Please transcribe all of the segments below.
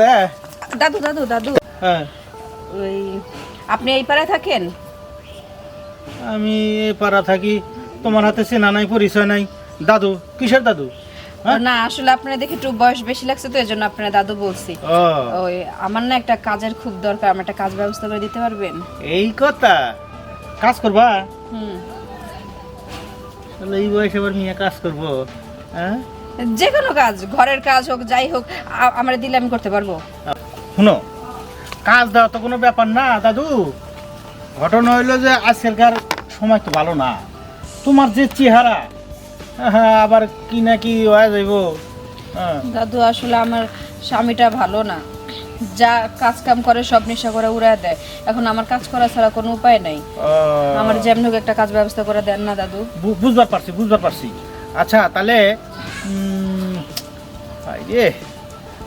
যায় দাদু দাদু দাদু। হ্যাঁ। ওই আপনি এই পাড়ায় থাকেন? আমি এ পাড়া থাকি। তোমার হাতে চেনা নাই পরিচয় নাই। দাদু কিসের দাদু? হ্যাঁ? না আসলে আপনার দেখে একটু বয়স বেশি লাগছে তো এজন্য আপনার দাদু বলছি। ওই আমার না একটা কাজের খুব দরকার আমার একটা কাজ ব্যবস্থা করে দিতে পারবেন? এই কথা? কাজ করবা? হুম। তাহলে এই বয়সে আবার মেয়ে কাজ করব হ্যাঁ? যে কোনো কাজ ঘরের কাজ হোক যাই হোক আ- আমার দিলে আমি করতে পারব। শুনো কাজ দেওয়া তো কোনো ব্যাপার না দাদু। ঘটনা হইল যে আজকালকার সময় তো ভালো না। তোমার যে চেহারা হ্যাঁ আবার কি না কি হয়ে যাইব। হ্যাঁ। দাদু আসলে আমার স্বামীটা ভালো না। যা কাজ কাম করে সব নেশা করে উড়ায় দেয়। এখন আমার কাজ করা ছাড়া কোনো উপায় নাই। আমার যেমন হোক একটা কাজ ব্যবস্থা করে দেন না দাদু। বু- বুঝবার পারছি বুঝবার পারছি। আচ্ছা তাহলে উম, হাই রে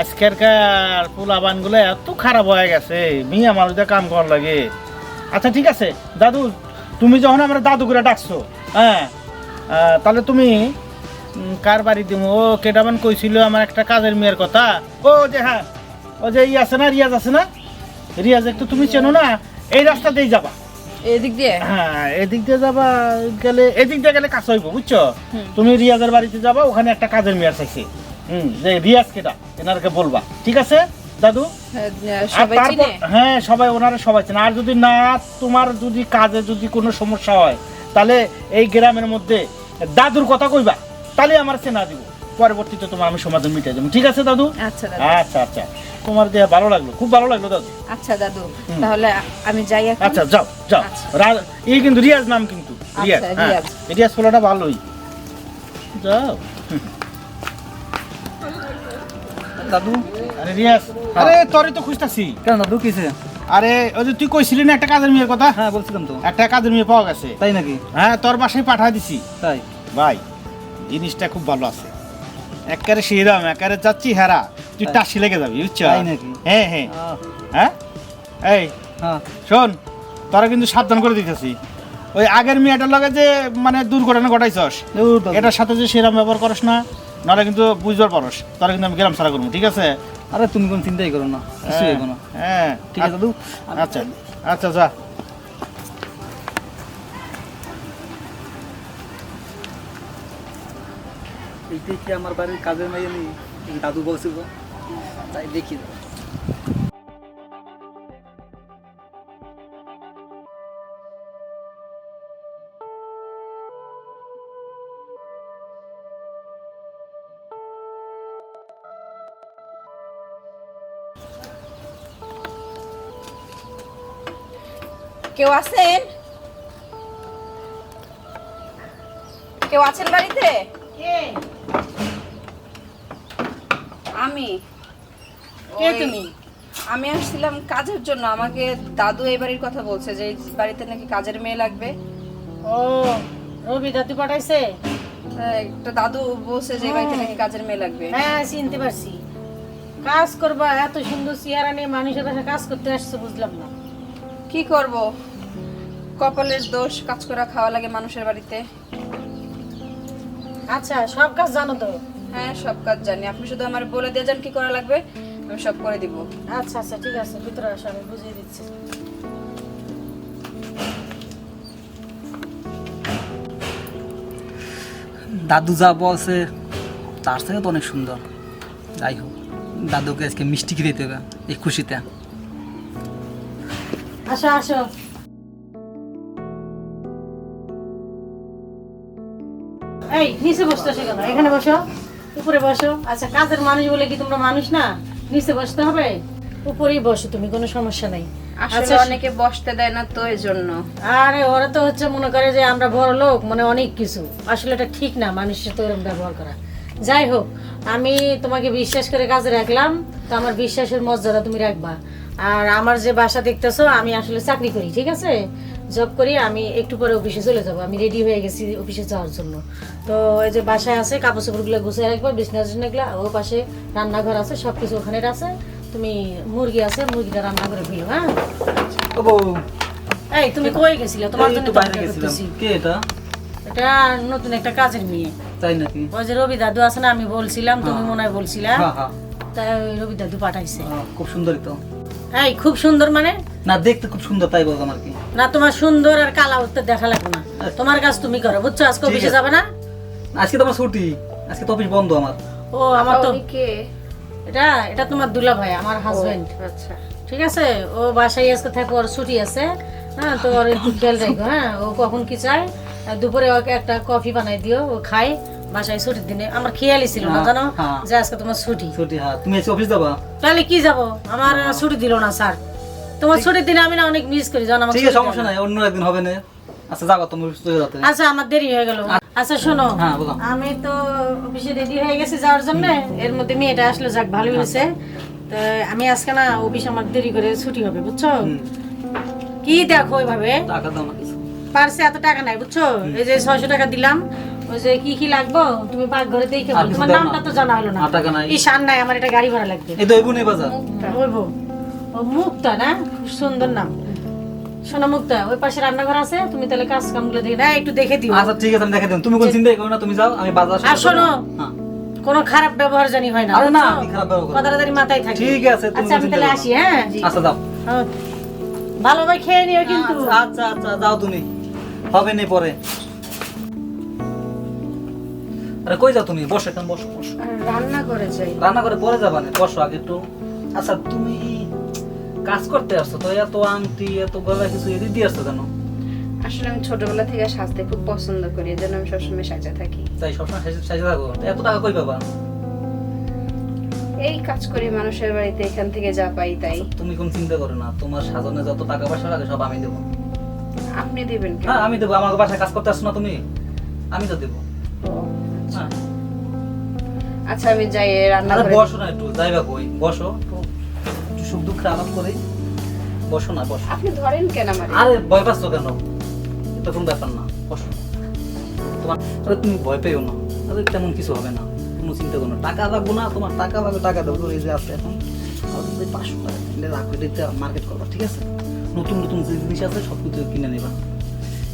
আজকালকার পোলাবানগুলো এত খারাপ হয়ে গেছে মিয়া মানুষদের কাম করার লাগে। আচ্ছা ঠিক আছে দাদু তুমি যখন আমার দাদু করে ডাকছো হ্যাঁ তাহলে তুমি কার বাড়ি দিব ও কেটামান কইছিল আমার একটা কাজের মেয়ের কথা। ও যে হ্যাঁ ও যে ই আছে না রিয়াজ আছে না? রিয়াজ একটু তুমি চেনো না এই রাস্তাতেই যাবা। এদিক দিয়ে? হ্যাঁ এদিক দিয়ে যাবা গেলে এদিক দিয়ে গেলে কাজ হইব বুঝছ? তুমি রিয়াজের বাড়িতে যাবা ওখানে একটা কাজের মেয়ার চাইছে হুম যে রিয়াজ কেটা এনারকে বলবা ঠিক আছে? দাদু? হ্যাঁ, সবাই হ্যাঁ সবাই ওনারা সবাই চেনে। আর যদি না তোমার যদি কাজে যদি কোনো সমস্যা হয় তাহলে এই গ্রামের মধ্যে দাদুর কথা কইবা তাহলে আমার চেনা দিব। পরবর্তীতে তোমার আমি সমাধান মিটিয়ে দেবো। ঠিক আছে দাদু? আচ্ছা দাদু। আচ্ছা আচ্ছা। তোমার দেহ ভালো লাগল? খুব ভালো লাগল দাদু। আচ্ছা দাদু। তাহলে আমি যাই এখন। আচ্ছা যাও যাও। আচ্ছা। এই কিন্তু রিয়াজ নাম কিন্তু। রিয়াজ আচ্ছা, হ্যাঁ। রিয়াজ। রিয়াজ ফলোটা ভালোই। যাও। দাদু? আরে রিয়াজ। আরে তোরই তো খুঁজতাছি। কেন দাদু কিসে আরে ওই যে তুই কইছিলি না একটা কাজের মেয়ের কথা? হ্যাঁ বলছিলাম তো। একটা কাজের মেয়ে পাওয়া গেছে। তাই নাকি? হ্যাঁ তোর বাসায় পাঠাই দিছি। তাই? ভাই জিনিসটা খুব ভালো আছে। একারে শিরাম একারে যাচ্ছি হেরা। তুই। টাসি লেগে যাবি বুঝছ? হ্যাঁ হ্যাঁ। হ্যাঁ? এই হ্যাঁ। শোন তোরা কিন্তু সাবধান করে দিতেছি। ওই আগের মেয়েটার লগে যে মানে দুর্ঘটনা ঘটাইছস। এটার সাথে যে সেরাম ব্যবহার করস না নাহলে কিন্তু বুঝবার পারস। তোরা কিন্তু আমি গ্রাম সারা করব ঠিক আছে? আরে তুমি কোনো চিন্তাই করো না হ্যাঁ, না। হ্যাঁ। ঠিক আছে আচ্ছা আচ্ছা যা। কি আমার বাড়ির কাজের মেয়ে আমি দাদু বলছিল তাই দেখি। কেউ আছেন? কেউ আছেন বাড়িতে? আমি? কে তুমি? আমি আসছিলাম কাজের জন্য। আমাকে দাদু এই বাড়ির কথা বলছে যে এই বাড়িতে নাকি কাজের মেয়ে লাগবে। ও রবি দাদু পাঠাইছে? হ্যাঁ, একটা দাদু বলছে যে এই বাড়িতে নাকি কাজের মেয়ে লাগবে। হ্যাঁ চিনতে পারছি। কাজ করবা এত সুন্দর চেহারা নিয়ে মানুষের বাসায় কাজ করতে আসছে বুঝলাম না। কি করব? কপালের দোষ কাজ করা খাওয়া লাগে মানুষের বাড়িতে। আচ্ছা সব কাজ জানো তো? হ্যাঁ সব কাজ জানি। আপনি শুধু আমার বলে দিয়ে যান কি করা লাগবে? আমি সব করে দিব। আচ্ছা আচ্ছা ঠিক আছে ভিতরে আসো আমি বুঝিয়ে দিচ্ছি। দাদু যা বলছে তার থেকে তো অনেক সুন্দর। যাই হোক দাদুকে আজকে মিষ্টি খেতে দিতে হবে এই খুশিতে। আসো আসো। এই নিচে বসতে আসে কেন? এখানে বসো। উপরে বসো। আচ্ছা কাজের মানুষ বলে কি তোমরা মানুষ না? নিচে বসতে হবে? উপরেই বসো তুমি কোনো সমস্যা নাই। আসলে আচ্ছা অনেকে বসতে দেয় না তো এই জন্য আরে ওরা তো হচ্ছে মনে করে যে আমরা বড় লোক মানে অনেক কিছু। আসলে এটা ঠিক না মানুষের তো এরকম ব্যবহার করা। যাই হোক আমি তোমাকে বিশ্বাস করে কাজে রাখলাম। তো আমার বিশ্বাসের মর্যাদা তুমি রাখবা। আর আমার যে বাসা দেখতেছো আমি আসলে চাকরি করি ঠিক আছে? জব করি আমি একটু পরে অফিসে চলে যাব। আমি রেডি হয়ে গেছি অফিসে যাওয়ার জন্য। তো এই যে বাসায় আছে কাপড় চোপড়গুলো গুছিয়ে রাখব বিছনা টিছনাগুলো ও পাশে রান্নাঘর আছে সব কিছু ওখানে আছে তুমি মুরগি আছে মুরগিটা রান্না করে ফেলো হ্যাঁ? এই তুমি কই গেছিলে? তোমার জন্য বাইরে গেছিলাম। কে এটা? এটা নতুন একটা কাজের মেয়ে। তাই নাকি? ওই যে রবি দাদু আছে না আমি বলছিলাম তুমি হ্যাঁ। মনে হয় বলছিলা। হ্যাঁ হ্যাঁ। তাই রবি দাদু পাঠাইছে। খুব সুন্দরই তো। এই খুব সুন্দর মানে না দেখতে খুব সুন্দর তাই বললাম আর কি। না তোমার সুন্দর আর কালা উঠতে দেখা লাগবে না। তোমার কাজ তুমি করো বুঝছ? আজকে অফিসে যাবে না? আজকে তো আমার ছুটি আজকে তো অফিস বন্ধ আমার। ও আমার তো কে? এটা এটা তোমার দুলা ভাই আমার হাজবেন্ড আচ্ছা। ঠিক আছে? ও বাসায় আজকে থাকে ওর ছুটি আছে। হ্যাঁ তো ওর একটু খেয়াল রাখো হ্যাঁ ও কখন কি চায়। আর দুপুরে ওকে একটা কফি বানাই দিও ও খায়। বাসায় ছুটির দিনে। আমার খেয়ালই ছিল না হ্যাঁ, জানো? হ্যাঁ। যে আজকে তোমার ছুটি। ছুটি হ্যাঁ। তুমি অফিস যাবা? তাহলে কি যাব? আমার ছুটি দিল না স্যার। তোমার ছুটির দিনে আমি না অনেক মিস করি জানো আমার ঠিক আছে সমস্যা নাই অন্য একদিন হবে না। আচ্ছা যাব তুমি চলে যাতে আচ্ছা আমার দেরি হয়ে গেল। আচ্ছা শোনো হ্যাঁ, বলো। আমি তো অফিসে রেডি হয়ে গেছি যাওয়ার জন্য। এর মধ্যে মেয়েটা আসলে যাক ভালোই হয়েছে। তো আমি আজকে না অফিস আমার দেরি করে ছুটি হবে বুঝছ? কি দেখো ওইভাবে? টাকা দাও না পার্সে এত টাকা নাই বুঝছ? এই যে ছয়শো টাকা দিলাম ওই যে কি কি লাগবো তুমি পাকঘরে দেখে আর বলো। কিছু তোমার নামটা তো জানা হলো না। আর টাকা নাই। আমার এটা গাড়ি ভাড়া লাগবে। এই তো বাজার। বলব ও মুক্তা না? খুব সুন্দর নাম। শোনো মুক্তা ওই পাশে রান্নাঘর আছে? তুমি তাহলে কাজ কামগুলো দেখে না একটু দেখে দিও। আচ্ছা ঠিক আছে আমি দেখে দিন তুমি কোন চিন্তাই করো না তুমি যাও আমি বাজার আর শোনো হ্যাঁ। কোনো খারাপ ব্যবহার জানি হয় না আরে না, আমি খারাপ ব্যবহার। কথাটা মাথায় থাকে। ঠিক আছে, তুমি আচ্ছা আমি তাহলে আসি হ্যাঁ? আচ্ছা যাও। হ্যাঁ। ভালোভাবে খেয়ে নিও কিন্তু। আচ্ছা আচ্ছা যাও তুমি। হবে নি পরে। আরে কই যাও তুমি? বসো এখন বসো বসো। রান্না করে যাই। রান্না করে পরে যাবা না বসো আগে একটু। আচ্ছা তুমি কাজ করতে আসছো তো এত আংটি এত গলা কিছু এদিক দিয়ে আসছো কেন? আসলে আমি ছোটবেলা থেকে সাজতে খুব পছন্দ করি এজন্য আমি সবসময় সাজা থাকি। তাই সবসময় সাজে- থাকো এত টাকা কই পাবা? এই কাজ করি মানুষের বাড়িতে এখান থেকে যা পাই তাই। তুমি কোন চিন্তা করো না তোমার সাজনে যত টাকা পয়সা লাগে সব আমি দেবো। আপনি দিবেন কেন? হ্যাঁ আমি দেবো আমার বাসায় কাজ করতে আসছো না তুমি? আমি তো দেবো। আচ্ছা। হ্যাঁ। আচ্ছা আমি যাই রান্না করে বসো না একটু যাইবা কই? বসো। সুখ দুঃখে আলাপ করে। বসো না বসো। আপনি ধরেন কেন আমার? আরে ভয় পাচ্ছ কেন? এটা কোনো ব্যাপার না বসো। তোমার আরে তুমি ভয় পেও না। আরে তেমন কিছু হবে না। কোনো চিন্তা করো না। টাকা লাগবো না তোমার টাকা লাগবে টাকা দেবো এই যে আছে এখন। পাঁচশো টাকা কিনলে রাখো এটা মার্কেট করবা ঠিক আছে? নতুন নতুন যে জিনিস আছে সব কিছু কিনে নেবা।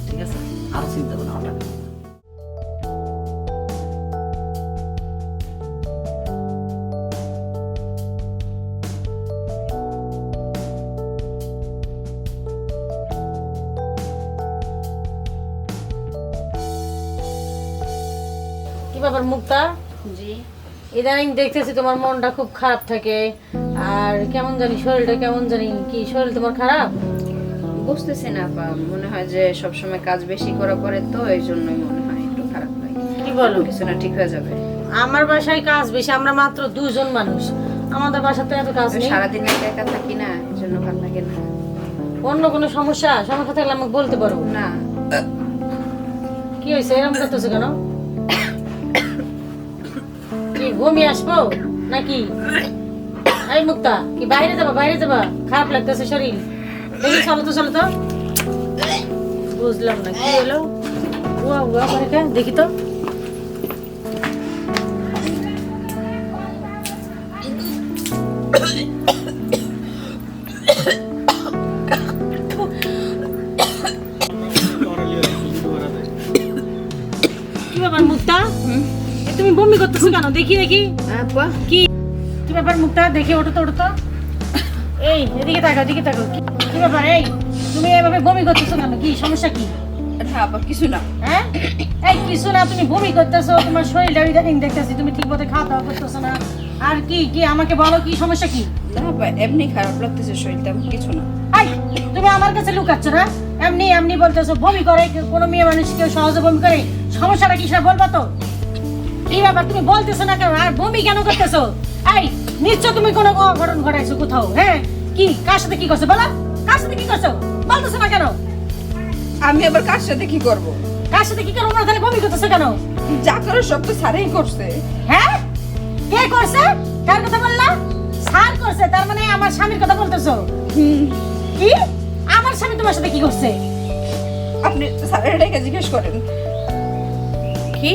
ঠিক আছে? আর চিন্তা করো না টাকা ব্যাপার জি। ইদানিং দেখতেছি তোমার মনটা খুব খারাপ থাকে। আর কেমন জানি শরীরটা কেমন জানি কি শরীর তোমার খারাপ? বুঝতেছি না আপা মনে হয় যে সবসময় কাজ বেশি করা পরে তো এই জন্যই মনে হয় একটু খারাপ লাগে। কি বলো? কিছু না ঠিক হয়ে যাবে। আমার বাসায় কাজ বেশি আমরা মাত্র দুজন মানুষ। আমাদের বাসাতে এত কাজ নেই। সারাদিন একা একা থাকি না এই জন্য ভালো লাগে না। অন্য কোনো সমস্যা? সমস্যা থাকলে আমাকে বলতে পারো। না। কি হয়েছে? এরকম করতেছো কেন? বমি আসব নাকি? এই মুক্তা, কি বাইরে যাবা বাইরে যাবা? খারাপ লাগতেছে শরীর। দেখি চলো তো চলো তো। বুঝলাম না, কি হলো? উয়া উয়া করে? দেখি তো। কেন দেখি দেখি। কি? কি ব্যাপার মুক্তা দেখি ওঠো তো ওঠো তো। এই এদিকে তাকাও এদিকে তাকাও। কি ব্যাপার? এই তুমি এভাবে বমি করতেছো কেন? কি সমস্যা কি? কিছু না। হ্যাঁ? এই কিছু না তুমি বমি করতেছো তোমার শরীরটা ইদানিং দেখতেছি তুমি ঠিক মতো খাওয়া দাওয়া করতেছো না। আর কি কি আমাকে বলো কি সমস্যা কি? না এমনি খারাপ লাগতেছে শরীরটা কিছু না। আই তুমি আমার কাছে লুকাচ্ছ না? এমনি এমনি বলতেছো বমি করে কোনো মেয়ে মানুষ কেউ সহজে বমি করে সমস্যাটা কি সেটা বলবা তো। কি ব্যাপার তুমি বলতেছো না কেন? আর বমি কেন করতেছো? এই নিশ্চয় তুমি কোনো অঘটন ঘটাইছো কোথাও হ্যাঁ? কি কার সাথে কি করছ? বলো কার সাথে কি করছ? বলতেছো না কেন? আমি আবার কার সাথে কি করব? কার সাথে কি করো না তাহলে বমি করতেছো কেন? যা করার সব তো সারাই করছে। হ্যাঁ? কে করছে? কার কথা বললা? স্যার করছে তার মানে আমার স্বামীর কথা বলতেছো? কি? আমার স্বামী তোমার সাথে কি করছে? আপনি স্যারের জিজ্ঞেস করেন। কি?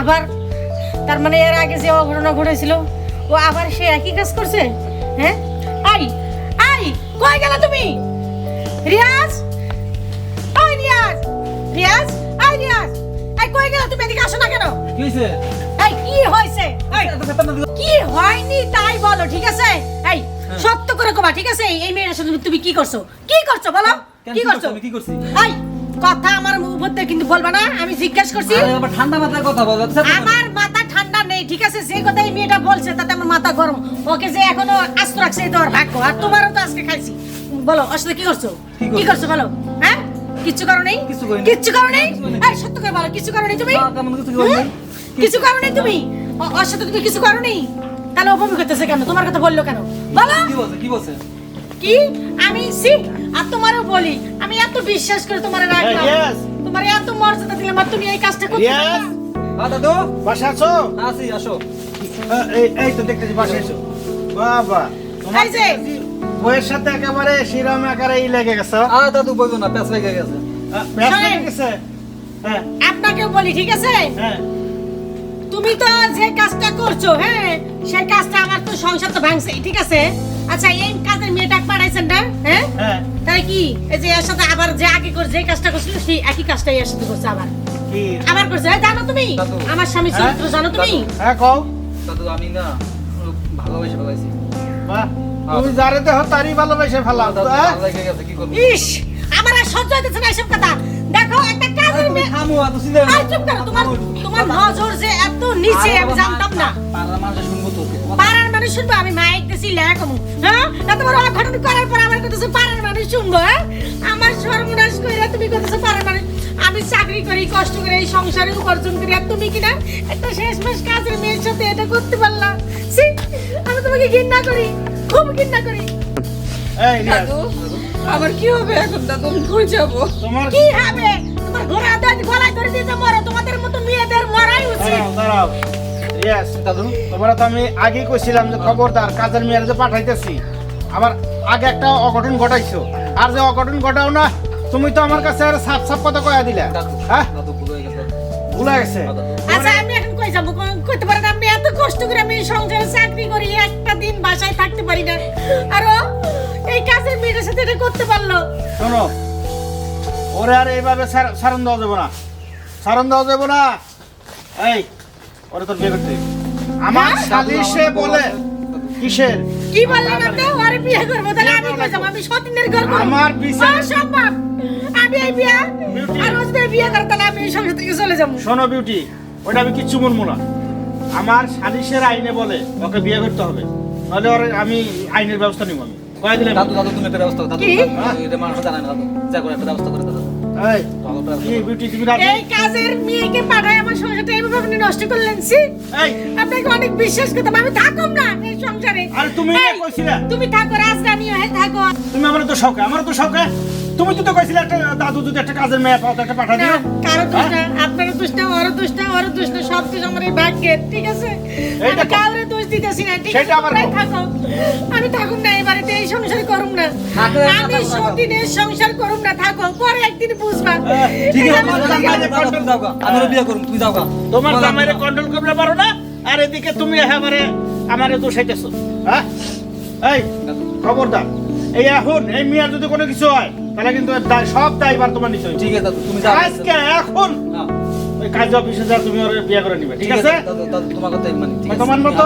আবার তার মানে এর আগে যে অঘটনা ঘটেছিল ও আবার সে একই কাজ করছে? হ্যাঁ? আই আই কই গেল তুমি? রিয়াজ? আই রিয়াজ। রিয়াজ? আই রিয়াজ। আই কই গেল তুমি? এদিকে আসো না কেন? কি হইছে কি হইছে কি হয়নি তাই বলো ঠিক আছে? এই হ্যাঁ। সত্য করে কবা ঠিক আছে? এই মেয়ের সাথে তুমি কি করছ? কি করছ বলো? কি করছ? কি করছি? এই কথা আমার মুখ মধ্যে কিন্তু বলবা না আমি জিজ্ঞেস করছি। ঠান্ডা মাথায় কথা বলো আমার মাথা ঠান্ডা নেই ঠিক আছে? যে কথাই মেয়েটা বলছে তাতে আমার মাথা গরম। ওকে যে এখনও আস্ত রাখছে এই তো ওর ভাগ্য। আর তোমারও তো আজকে খাইছি। বলো সাথে কি করছ? কি করছ? বলো? হ্যাঁ? কিচ্ছু করো নেই? কিচ্ছু করিনি। কিচ্ছু করো নেই। এই সত্য করে বলো কিছু করো নেই তুমি? কিছু। করো নেই। তুমি? ওর সাথে তুমি কিছু করো নেই? তাহলে অপমি করতেছে কেন? তোমার কথা বলল কেন? বলো। কি বলছে? কি বলছে? কি? আমি সি আর তোমারও বলি আমি এত বিশ্বাস করে তোমার রাখলাম। yes. তোমার এত মর্যাদা দিলাম আর তুমি এই কাজটা করতে. হ্যাঁ দাদু। বাসা আছো? আসি আসো। হ্যাঁ, এই এই তো দেখতেছি বাসা এসো বাবা এই যে। বইয়ের সাথে একেবারে শিরাম আকারে ই লেগে গেছে। আর দাদু বলব না লেগে গেছে। লেগে গেছে? হ্যাঁ। আপনাকেও বলি ঠিক আছে? হ্যাঁ। তুমি তো যে কাজটা করছ হ্যাঁ সেই কাজটা আমার তো সংসার তো ভাঙছে ঠিক আছে? আচ্ছা এই কাজের মেয়েটা পাঠাইছেন না হ্যাঁ? হ্যাঁ। তাই কি? এই যে এর সাথে আবার যে আগে করে যে কাজটা করছিল সেই একই কাজটাই এর সাথে করছে আবার। আবার করছে? জানো তুমি? আমার স্বামী হ্যাঁ? চরিত্র জানো তুমি? হ্যাঁ কও। দাদু আমি না ভালোবেসে ফেলাইছি। বাহ। তুমি যারে দেহ তারই ভালোবেসে দাদু হ্যাঁ? ভালো লেগে গেছে কি করব? ইস আমার আর সহ্য হইতেছে না এসব কথা। দেখো একটা কাজের মেয়ে থামো। আই চুপ করো তোমার তোমার নজর যে এত নিচে আমি জানতাম না। তো পাড়ার মানুষ শুনব আমি মাইক দিছি লেখামু হ্যাঁ? এত বড় অঘটন করার পর আমার কথা পাড়ার মানুষ শুনব হ্যাঁ? আমার সর্বনাশ কইরা তুমি কথা পাড়ার মানুষ। আমি চাকরি করি কষ্ট করে এই সংসারে উপার্জন করি আর তুমি কিনা একটা শেষ মাস কাজের মেয়ের সাথে এটা করতে পারলাম ছি, আমি তোমাকে ঘৃণা করি খুব ঘৃণা করি। এই দাদু আমার কি হবে এখন দাদু? আমি কই যাব। তোমার কি হবে? তোমার ঘোড়া দাঁত গলায় ধরে দিতে মরো তোমাদের মতো মেয়েদের মরাই উচিত। দাঁড়াও। রিয়াজ দাদু। তোমরা তো আমি আগেই কইছিলাম যে খবরদার কাজের মেয়ের যে পাঠাইতেছি আবার আগে একটা অঘটন ঘটাইছো। আর যে অঘটন ঘটাও না তুমি তো আমার কাছে আর সাপ সাপ কথা কয়া দিলা। দাদু হ্যাঁ? ভুল ভুলে গেছে? আচ্ছা আমি এখন কই যাব? কোন- কইতে পারেন আমি এত কষ্ট করে আমি এই সংসারে চাকরি করি একটা দিন বাসায় থাকতে পারি না। আর এই কাজের মেয়েটার সাথে এটা করতে পারল। শোনো ওরে আর এইভাবে সার- সারণ দেওয়া যাব না। সারণ দেওয়া যাব না। এই ওরে তোর বিয়ে করতে। আমার? সালিশে বলে কিসের? কি বললেন আপনি ওরে বিয়ে করব তাহলে আমি কই যাব আমি সতীনের ঘর করব। আমার বিচার- আমি এই বিয়ে আর ও যদি বিয়ে করে তাহলে আমি এই সংসার থেকে চলে যাব। শোনো বিউটি ওটা আমি কিচ্ছু বলব না। আমার সালিশের আইনে বলে ওকে বিয়ে করতে হবে। নাহলে ওর আমি আইনের ব্যবস্থা নিব আমি। কয়ে দিলাম। দাদু দাদু তুমি একটা ব্যবস্থা করো, দাদু এটা মানুষ জানে না দাদু। যা করে একটা ব্যবস্থা করে দাদু। এই কাজের মেয়েকে পাঠায় আমার সংসারটা এইভাবে আপনি নষ্ট করলেন এই। আপনাকে অনেক বিশ্বাস করতাম আমি থাকুম না এই সংসারে। আরে তুমি এই, তুমি থাকো রাজরানী হয়ে থাকো। তুমি আমার তো শখ আমার তো শখ তুমি তো তো কইছিলে একটা দাদু যদি একটা কাজের মেয়ে পাও একটা পাঠা দিও কারও দোষ হ্যাঁ? না আপনারও দোষ না ওরও দোষ না ওরও দোষ না সব দোষ আমার এই ভাগ্যের ঠিক আছে? এইটা আমি কাউরে দোষ দিতেছি না ঠিক আছে? সেটা হোক। থাকো। আমি থাকুম না এই বাড়িতে এই সংসার করুম না। আমি। সতীনের সংসার করুম না থাকো পরে একদিন বুঝবা। হ্যাঁ, ঠিক আছে, আমার চলে জামাই গেলে- যে- তুমি যাও গা, আমি ওর বিয়ে করুম যাও গা। তোমার জামাইরে কন্ট্রোল করতে পারো না আর এদিকে তুমি একেবারে আমারে দোষাইতেছো হ্যাঁ? এই খবরদার। এই এখন এই মিয়ার যদি কোনো কিছু হয় তাহলে কিন্তু সব দায়ভার তোমার হবে ঠিক আছে তুমি আজকে এখন। হ্যাঁ। ওই কাজ অফিসে যা তুমি ওর বিয়ে করে নিবে ঠিক আছে তোমার কথাই মানি ঠিক আছে। তোমার মতো?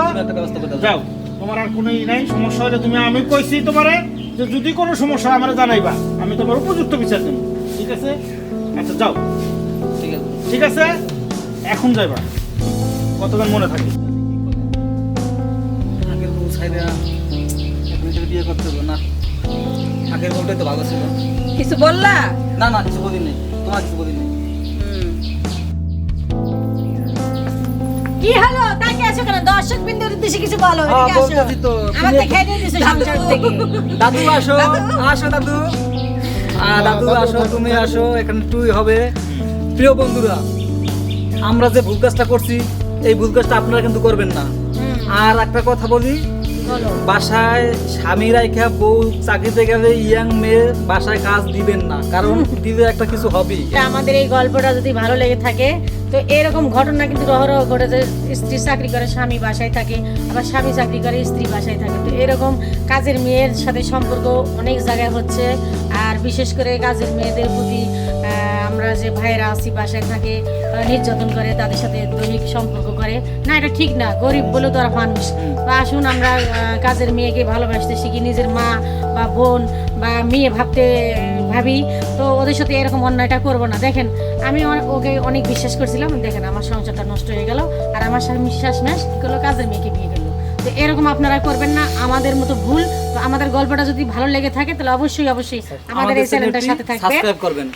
যাও। তোমার আর কোনো ই নাই সমস্যা হলে তুমি আমি কইছি তোমারে যে যদি কোনো সমস্যা আমারে জানাইবা। আমি তোমার উপযুক্ত বিচার দেবো। ঠিক আছে? আচ্ছা যাও। ঠিক আছে। ঠিক আছে? এখন যাইবা। কতক্ষণ মনে থাকে? আগের বউ ছাইরা এখন বিয়ে করতে হবে না। আগের বউটাই তো ভালো ছিল। কিছু বললা? না না কিছু বলিনি। তোমার কিছু বলিনি। কি হলো? তাকে আসো কেন? দর্শক বিন্দুর উদ্দেশ্যে কিছু বলো এদিকে আসো। বলতেছি তো। আমার তো খেয়ে দিয়ে দিছো সংসার থেকে। দাদু আসো আসো দাদু। দাদু আসো তুমি আসো এখানে টুই হবে। প্রিয় বন্ধুরা আমরা যে ভুল কাজটা করছি এই ভুল কাজটা আপনারা কিন্তু করবেন না। আর একটা কথা বলো বাসায় স্বামী রাইখা বউ চাকরিতে গেলে ইয়াং মেয়ে বাসায় কাজ দিবেন না। কারণ দিলে একটা কিছু হবেই আমাদের এই গল্পটা যদি ভালো লেগে থাকে তো এরকম ঘটনা কিন্তু রহরহ ঘটেছে। স্ত্রী চাকরি করে, স্বামী বাসায় থাকে, আবার স্বামী চাকরি করে, স্ত্রী বাসায় থাকে। তো এরকম কাজের মেয়ের সাথে সম্পর্ক অনেক জায়গায় হচ্ছে। আর বিশেষ করে কাজের মেয়েদের প্রতি আমরা যে ভাইয়েরা আছি, বাসায় থাকে নির্যাতন করে, তাদের সাথে দৈনিক সম্পর্ক করে। না, এটা ঠিক না, গরিব বলে তো আর মানুষ। বা আসুন আমরা কাজের মেয়েকে ভালোবাসতে শিখি। নিজের মা বা বোন বা মেয়ে ভাবতে ভাবি তো ওদের সাথে এরকম অন্যায়টা করব না। দেখেন আমি ওকে অনেক বিশ্বাস করছিলাম। দেখেন আমার সংসারটা নষ্ট হয়ে গেল। আর আমার সাথে বিশ্বাস ম্যাস কি করল কাজের মেয়েকে বিয়ে করল। তো এরকম আপনারা করবেন না আমাদের মতো ভুল। তো আমাদের গল্পটা যদি ভালো লেগে থাকে তাহলে অবশ্যই অবশ্যই আমাদের এই চ্যানেলটার সাথে থাকবে সাবস্ক্রাইব করবেন।